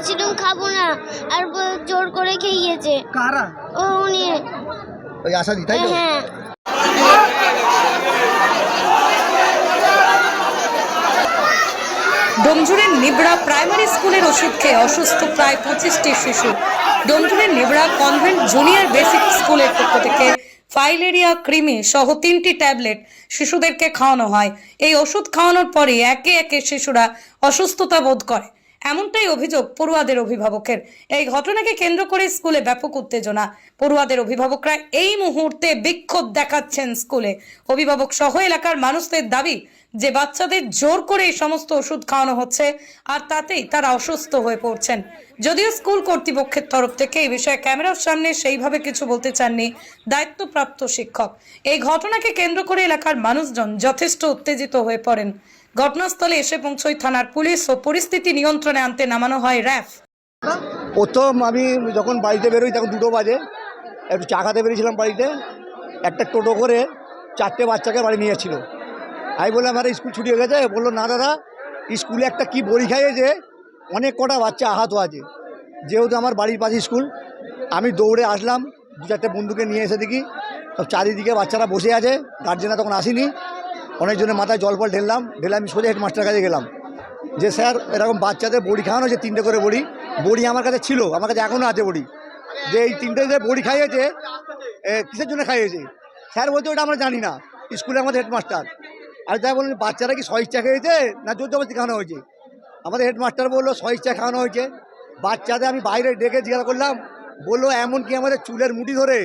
বলেছিলাম খাব না আর জোর করে খেয়েছে। কারা? ও উনি। ওই আশা দি তাই হ্যাঁ ডোমজুরের নিবড়া প্রাইমারি স্কুলের ওষুধ খেয়ে অসুস্থ প্রায় পঁচিশটি শিশু। ডোমজুরের নিবড়া কনভেন্ট জুনিয়র বেসিক স্কুলের পক্ষ থেকে ফাইলেরিয়া কৃমি সহ তিনটি ট্যাবলেট শিশুদেরকে খাওয়ানো হয়। এই ওষুধ খাওয়ানোর পরে একে একে শিশুরা অসুস্থতা বোধ করে। এমনটাই অভিযোগ পড়ুয়াদের অভিভাবকের। এই ঘটনাকে কেন্দ্র করে স্কুলে ব্যাপক উত্তেজনা। পড়ুয়াদের অভিভাবকরা এই মুহূর্তে বিক্ষোভ দেখাচ্ছেন স্কুলে। অভিভাবক সহ এলাকার মানুষদের দাবি যে বাচ্চাদের জোর করে এই সমস্ত ওষুধ খাওয়ানো হচ্ছে আর তাতেই তারা অসুস্থ হয়ে পড়ছেন। যদিও স্কুল কর্তৃপক্ষের তরফ থেকে এই বিষয়ে ক্যামেরার সামনে সেইভাবে কিছু বলতে চাননি দায়িত্বপ্রাপ্ত শিক্ষক। এই ঘটনাকে কেন্দ্র করে এলাকার মানুষজন যথেষ্ট উত্তেজিত হয়ে পড়েন। ঘটনাস্থলে এসে পৌঁছয় থানার পুলিশ ও পরিস্থিতি নিয়ন্ত্রণে আনতে নামানো হয় র্যাফ। প্রথম আমি যখন বাড়িতে বেরোই তখন দুটো বাজে। একটু চা খাতে বেরিয়েছিলাম বাড়িতে। একটা টোটো করে চারটে বাচ্চাকে বাড়ি নিয়ে যাচ্ছিল আমি বললাম, আরে, স্কুল ছুটি হয়ে গেছে? বলল, না দাদা, স্কুলে একটা কি বড়ি খাইয়েছে অনেক কটা বাচ্চা আহত আছে। যেহেতু আমার বাড়ির পাশে স্কুল, আমি দৌড়ে আসলাম দু চারটে বন্ধুকে নিয়ে এসে দেখি, সব চারিদিকে বাচ্চারা বসে আছে গার্জেনরা তখন আসেনি। অনেকজনের মাথায় জল ফল ঢেললাম, ঢেলে আমি সোজা হেডমাস্টার কাছে গেলাম। যে স্যার এরকম বাচ্চাদের বড়ি খাওয়ানো হচ্ছে তিনটে করে বড়ি বড়ি আমার কাছে ছিল, আমার কাছে এখনও আছে বড়ি। যে এই তিনটে যে বড়ি খাইয়েছে কিসের জন্য খাইয়েছে? স্যার বলতে ওটা আমরা জানি না, স্কুলে আমাদের হেডমাস্টার। আর তাই বললেন, বাচ্চারা কি স্বইচ্ছা খেয়েছে না জোর জবরদস্তি খাওয়ানো হয়েছে? আমাদের হেডমাস্টার বলল স্বইচ্ছা খাওয়ানো হয়েছে। বাচ্চাদের আমি বাইরে ডেকে জিজ্ঞাসা করলাম, বলল এমন কি আমাদের চুলের মুঠি ধরে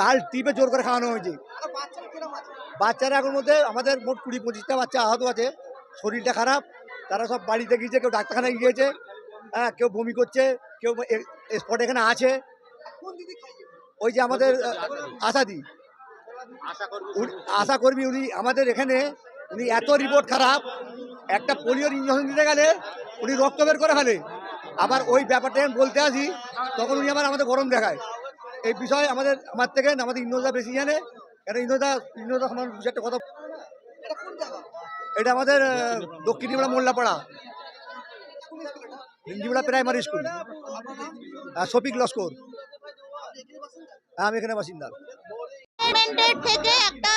গাল টিপে জোর করে খাওয়ানো হয়েছে। বাচ্চারা এখন মধ্যে আমাদের মোট কুড়ি পঁচিশটা বাচ্চা আহত আছে। শরীরটা খারাপ তারা সব বাড়িতে গিয়েছে কেউ ডাক্তারখানায় গিয়েছে হ্যাঁ কেউ বমি করছে কেউ স্পট এখানে আছে। ওই যে আমাদের আশাদি। উনি- আশা কর্মী উনি আমাদের এখানে উনি এত রিপোর্ট খারাপ একটা পোলিওর ইঞ্জেকশন দিতে গেলে উনি রক্ত বের করে ফেলে। আবার ওই ব্যাপারটা আমি বলতে আসি তখন উনি আবার আমাদের গরম দেখায়। এই বিষয়ে আমাদের আমার থেকে আমাদের ইন্দ্রদা বেশি জানে এটা ইন্দ্রদা ইন্দ্রদা আমার এটা আমাদের দক্ষিণ Tripura Mollapara. Tripura primary school Shafiq Laskar. হ্যাঁ আমি এখানে বাসিন্দা। থেকে একটা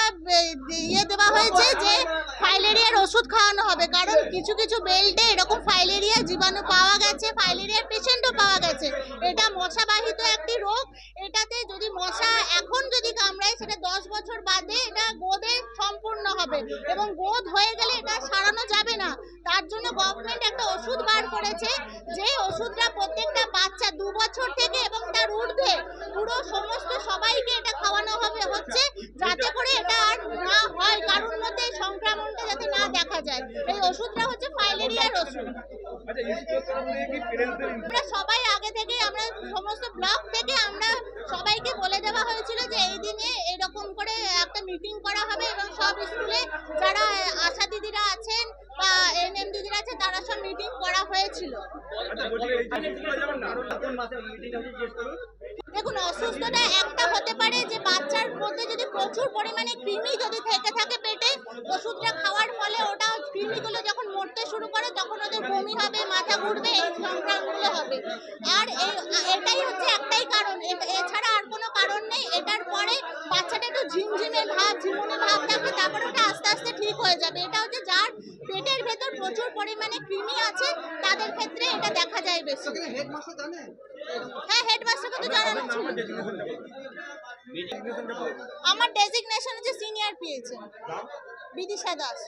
ইয়ে দেওয়া হয়েছে যে ফাইলেরিয়ার ওষুধ খাওয়ানো হবে। কারণ কিছু কিছু বেল্টে এরকম ফাইলেরিয়া জীবাণু পাওয়া গেছে, ফাইলেরিয়ার পেশেন্টও পাওয়া গেছে। এটা মশাবাহিত একটি রোগ এটাতে যদি মশা এখন যদি কামড়ায় সেটা দশ বছর বাদে এটা গোদে সম্পূর্ণ হবে। এবং গোদ হয়ে গেলে এটা সারানো যাবে না। তার জন্য গভর্নমেন্ট একটা ওষুধ বার করেছে। যে ওষুধটা প্রত্যেকটা বাচ্চা দু বছর থেকে এবং তার ঊর্ধ্বে পুরো সমস্ত সবাইকে এটা খাওয়ানো হবে হচ্ছে যাতে করে এটা আর না হয় কারোর মধ্যে সংক্রমণটা যাতে না দেখা যায়। এই ওষুধটা হচ্ছে ফাইলেরিয়ার ওষুধ। আমরা সবাই আগে থেকে আমরা সমস্ত ব্লক থেকে আমরা সবাইকে বলে দেওয়া হয়েছিল যে এই দিনে এরকম করে একটা মিটিং করা সব স্কুলে যারা আশা দিদিরা আছেন বা এনএম দিদিরা আছে তারা সব মিটিং করা হয়েছিল। দেখুন অসুস্থতা একটা হতে পারে যে বাচ্চার মধ্যে যদি প্রচুর পরিমাণে কৃমি যদি থেকে থাকে পেটে ওষুধটা খাওয়ার ফলে ওটা কৃমিগুলো যখন মরতে শুরু করে তখন ওদের বমি হবে মাথা ঘুরবে এই সংক্রমণগুলো হবে। আর এই এটাই হচ্ছে একটাই পরিমাণে কৃমি আছে তাদের ক্ষেত্রে এটা দেখা যায় বেশি। হ্যাঁ হেডমাস্টারকে তো জানানো ছিল। আমার ডেজিগনেশন হচ্ছে সিনিয়র পেয়েছে বিদিশা দাস।